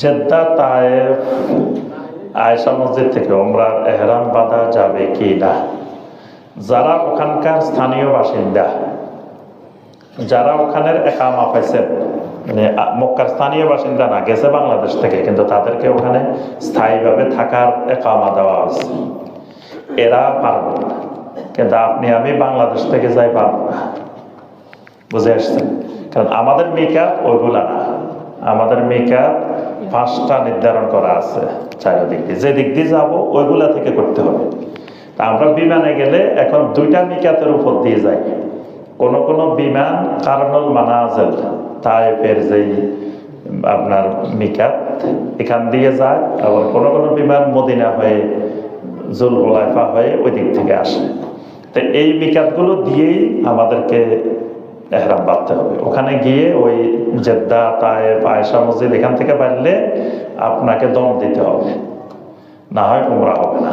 Jeddah Taif আয়সা মসজিদ থেকে ওমরার এহরাম বাঁধা যাবে কি না? যারা ওখানকার স্থানীয় বাসিন্দা, যারা ওখানের একামা পাইছেন মানে মক্কার স্থানীয় বাসিন্দা না, গেছে বাংলাদেশ থেকে, কিন্তু তাদেরকে ওখানে স্থায়ীভাবে থাকার একামা দেওয়া হয়েছে। এরা পারবেন না। কিন্তু আপনি, আমি বাংলাদেশ থেকে যাই পারব না। বুঝে আসছেন? কারণ আমাদের মেকআপ ওইগুলা না। আমাদের মেকআপ পাঁচটা নির্ধারণ করা আছে চারিদিক দিয়ে। যে দিক দিয়ে যাব, ওইগুলা থেকে করতে হবে। তা আমরা বিমানে গেলে এখন দুইটা মিকাতের উপর দিয়ে যাই। কোন কোন বিমান কারণল মানাজেল তাইফের যেই আপনার মিকাত এখান দিয়ে যায়। আবার কোন কোন বিমান মদিনা হয়ে জুলগোলাইফা হয়ে ওই দিক থেকে আসে। তো এই মিকাতগুলো দিয়েই আমাদেরকে এহরাম বাঁধতে হবে। ওখানে গিয়ে ওই জেদ্দা তায়েফ পায়সা মসজিদ এখান থেকে বাড়লে আপনাকে দম দিতে হবে। না হয় উমরা হবে না।